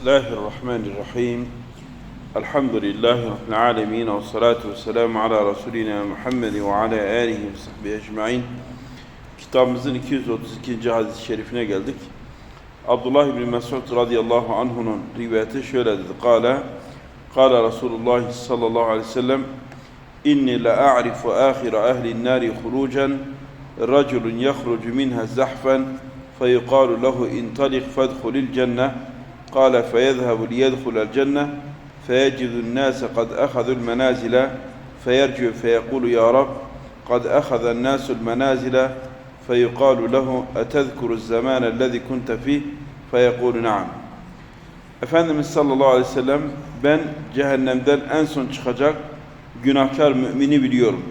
الله الرحمن الرحيم الحمد لله رب العالمين والصلاة والسلام على رسولنا محمد وعلى آله وصحبه ecmaîn. Kitabımızın 232. hadis-i şerifine geldik. Abdullah ibn Mesud radıyallahu anh'unun rivayeti şöyle dedi. Kale, Kale Resulullah sallallahu aleyhi ve sellem İnni la a'rifu ahira ehli'n nari hurucan raculun yahrucu minha zahfen feyuqalu lehu intalik fadkhulil cenneh قال فيذهب ليدخل الجنة فيجد الناس قد أخذوا المنازل فيرجع فيقول يا رب قد أخذ الناس المنازل فيقال له أتذكر الزمان الذي كنت فيه فيقول نعم Efendimiz sallallahu aleyhi ve sellem ben cehennemden en son çıkacak günahkar mümini biliyorum.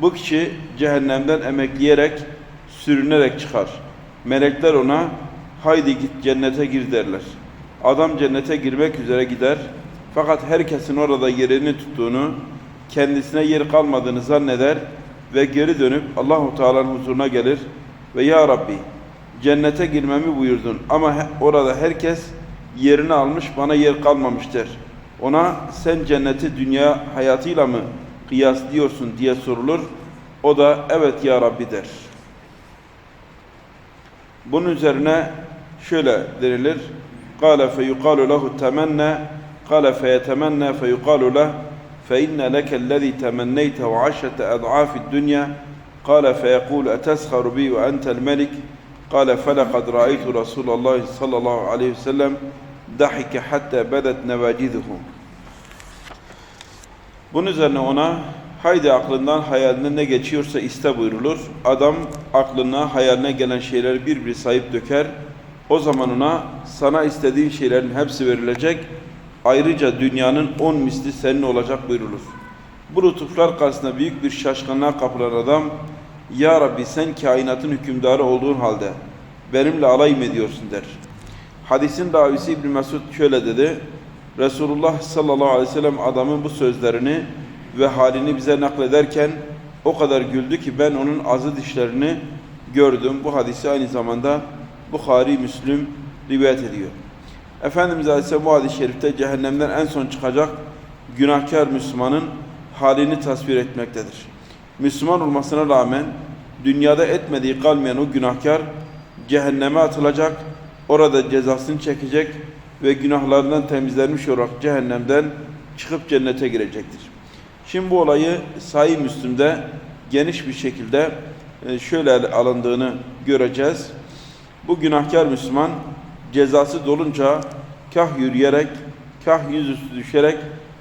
Bu kişi cehennemden emekleyerek, sürünerek çıkar. Melekler ona haydi git cennete gir derler. Adam cennete girmek üzere gider. Fakat herkesin orada yerini tuttuğunu, kendisine yer kalmadığını zanneder ve geri dönüp Allahu Teala'nın huzuruna gelir ve ya Rabbi cennete girmemi buyurdun ama orada herkes yerini almış bana yer kalmamış der. Ona sen cenneti dünya hayatıyla mı kıyaslıyorsun diye sorulur. O da evet ya Rabbi der. Bunun üzerine şöyle denilir. قال فيقال له تمنى قال فيتمنى فيقال له فإن لك الذي تمنيته عشرة أضعاف الدنيا قال فيقول أتسخر بي وأنت الملك قال فلقد رأيت رسول الله صلى الله عليه وسلم ضحك حتى بدت نواجذه Bunun üzerine ona haydi aklından hayaline ne geçiyorsa iste buyrulur. Adam aklına hayaline gelen şeyleri bir bir sayıp döker. O zaman ona sana istediğin şeylerin hepsi verilecek. Ayrıca dünyanın on misli senin olacak buyrulur. Bu lütuflar karşısında büyük bir şaşkınlığa kapılan adam Ya Rabbi sen kainatın hükümdarı olduğun halde benimle alay mı ediyorsun der. Hadisin davisi İbn Mesud şöyle dedi. Resulullah sallallahu aleyhi ve sellem adamın bu sözlerini ve halini bize naklederken o kadar güldü ki ben onun azı dişlerini gördüm. Bu hadisi aynı zamanda Bukhari, Müslüm rivayet ediyor. Efendimiz Aleyhisselam bu hadis-i şerifte cehennemden en son çıkacak günahkar Müslümanın halini tasvir etmektedir. Müslüman olmasına rağmen dünyada etmediği kalmayan o günahkar cehenneme atılacak, orada cezasını çekecek ve günahlarından temizlenmiş olarak cehennemden çıkıp cennete girecektir. Şimdi bu olayı Sahih Müslim'de geniş bir şekilde e, şöyle alındığını göreceğiz. Bu günahkar Müslüman cezası dolunca kah yürüyerek, kah yüzüstü düşerek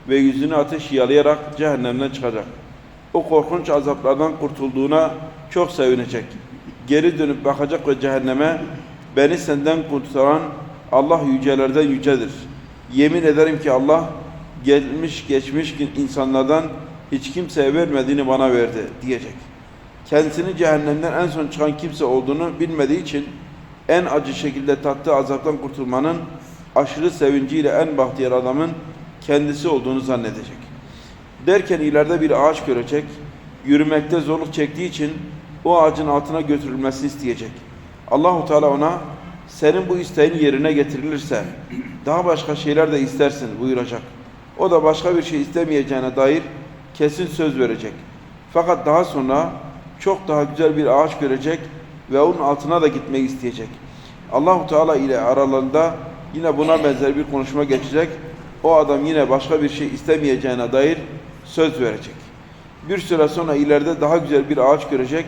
ve yüzünü ateş yalayarak cehennemden çıkacak. O korkunç azaplardan kurtulduğuna çok sevinecek. Geri dönüp bakacak ve cehenneme beni senden kurtaran Allah yücelerden yücedir. Yemin ederim ki Allah gelmiş geçmiş insanlardan hiç kimseye vermediğini bana verdi diyecek. Kendisini cehennemden en son çıkan kimse olduğunu bilmediği için en acı şekilde tattığı azaptan kurtulmanın aşırı sevinciyle en bahtiyar adamın kendisi olduğunu zannedecek. Derken ileride bir ağaç görecek, yürümekte zorluk çektiği için o ağacın altına götürülmesini isteyecek. Allahu Teala ona senin bu isteğin yerine getirilirse daha başka şeyler de istersin buyuracak. O da başka bir şey istemeyeceğine dair kesin söz verecek. Fakat daha sonra çok daha güzel bir ağaç görecek ve onun altına da gitmek isteyecek. Allahu Teala ile aralarında yine buna benzer bir konuşma geçecek. O adam yine başka bir şey istemeyeceğine dair söz verecek. Bir süre sonra ileride daha güzel bir ağaç görecek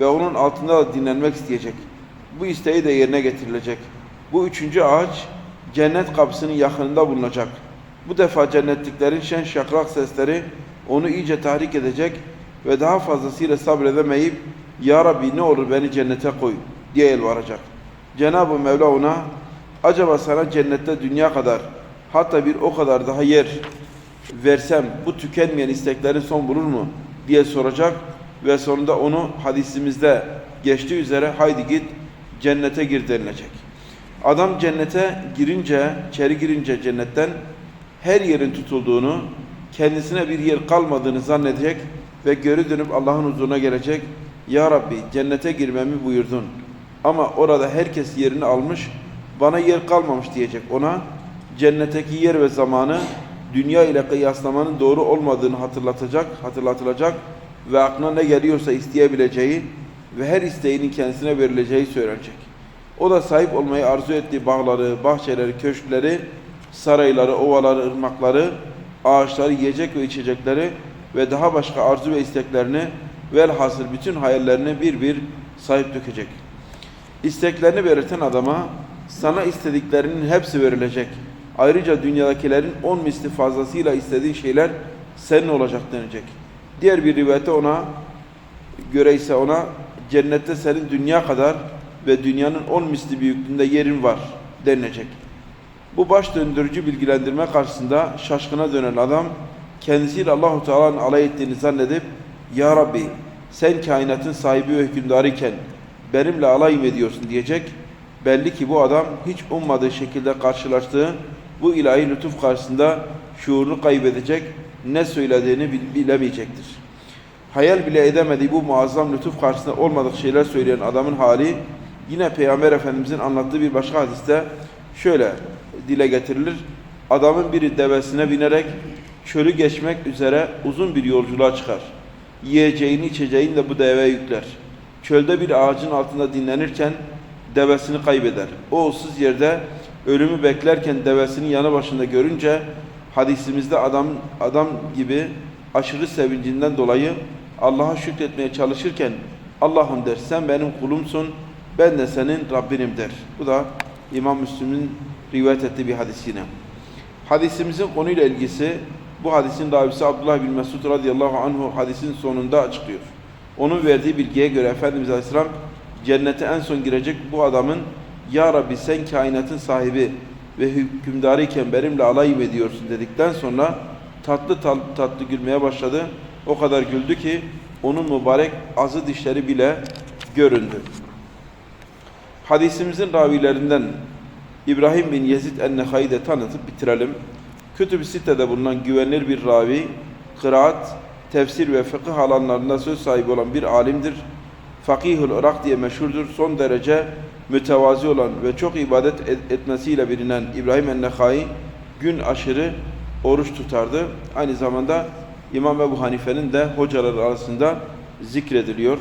ve onun altında da dinlenmek isteyecek. Bu isteği de yerine getirilecek. Bu üçüncü ağaç cennet kapısının yakınında bulunacak. Bu defa cennetliklerin şen şakrak sesleri onu iyice tahrik edecek ve daha fazlasıyla sabredemeyip Ya Rabbi ne olur beni cennete koy diye yalvaracak. Cenab-ı Mevla ona acaba sana cennette dünya kadar hatta bir o kadar daha yer versem bu tükenmeyen isteklerin son bulur mu diye soracak ve sonunda onu hadisimizde geçtiği üzere haydi git cennete gir denilecek. Adam cennete girince, içeri girince cennetten her yerin tutulduğunu, kendisine bir yer kalmadığını zannedecek ve geri dönüp Allah'ın huzuruna gelecek. Ya Rabbi cennete girmemi buyurdun. Ama orada herkes yerini almış, bana yer kalmamış diyecek ona. cennetteki yer ve zamanı dünya ile kıyaslamanın doğru olmadığını hatırlatacak, hatırlatılacak ve aklına ne geliyorsa isteyebileceği ve her isteğinin kendisine verileceği söylenecek. O da sahip olmayı arzu ettiği bağları, bahçeleri, köşkleri, sarayları, ovaları, ırmakları, ağaçları, yiyecek ve içecekleri ve daha başka arzu ve isteklerini velhasıl bütün hayallerini bir bir sahip dökecek. İsteklerini belirten adama sana istediklerinin hepsi verilecek. Ayrıca dünyadakilerin on misli fazlasıyla istediği şeyler senin olacak denecek. Diğer bir rivayete ona göre ise ona cennette senin dünya kadar ve dünyanın on misli büyüklüğünde yerin var denilecek. Bu baş döndürücü bilgilendirme karşısında şaşkına dönen adam kendisiyle Allahu Teala'nın alay ettiğini zannedip Ya Rabbi sen kainatın sahibi ve hükümdarı iken benimle alay mı ediyorsun diyecek. Belli ki bu adam hiç ummadığı şekilde karşılaştığı bu ilahi lütuf karşısında şuurunu kaybedecek, ne söylediğini bil- bilemeyecektir. Hayal bile edemediği bu muazzam lütuf karşısında olmadık şeyler söyleyen adamın hali yine Peygamber Efendimizin anlattığı bir başka hadiste şöyle dile getirilir. Adamın biri devesine binerek çölü geçmek üzere uzun bir yolculuğa çıkar. Yiyeceğini içeceğini de bu deveye yükler. Çölde bir ağacın altında dinlenirken devesini kaybeder. O ıssız yerde ölümü beklerken devesinin yanı başında görünce hadisimizde adam adam gibi aşırı sevincinden dolayı Allah'a şükretmeye çalışırken Allah'ım der sen benim kulumsun ben de senin Rabbinim der. Bu da İmam Müslim'in rivayet ettiği bir hadis yine. Hadisimizin konuyla ilgisi bu hadisin ravisi Abdullah bin Mesud radıyallahu anhu hadisin sonunda açıklıyor. Onun verdiği bilgiye göre Efendimiz Aleyhisselam cennete en son girecek bu adamın Ya Rabbi sen kainatın sahibi ve hükümdarı iken benimle alay mı ediyorsun dedikten sonra tatlı tatlı, tatlı gülmeye başladı. O kadar güldü ki onun mübarek azı dişleri bile göründü. Hadisimizin ravilerinden İbrahim bin Yezid en-Nehai'yi de tanıtıp bitirelim. Kütüb-i Sitte'de bulunan güvenilir bir ravi, kıraat, tefsir ve fıkıh alanlarında söz sahibi olan bir alimdir. Fakihul Irak diye meşhurdur. Son derece mütevazi olan ve çok ibadet et- etmesiyle bilinen İbrahim en-Nehai gün aşırı oruç tutardı. Aynı zamanda İmam Ebu Hanife'nin de hocaları arasında zikrediliyor.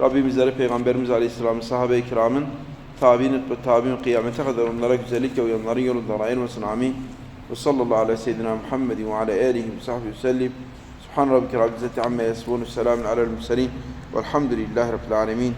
Rabbimizlere Peygamberimiz Aleyhisselam'ın sahabe-i kiramın tabi'in ve tabi'in kıyamete kadar onlara güzellikle uyanların yolundan ayırmasın. Amin. Ve sallallahu aleyhi ve seyyidina Muhammedin ve ala alihi ve sahbihi ve سبحان ربك رب العزة عما يصفون وسلام على المرسلين والحمد لله رب العالمين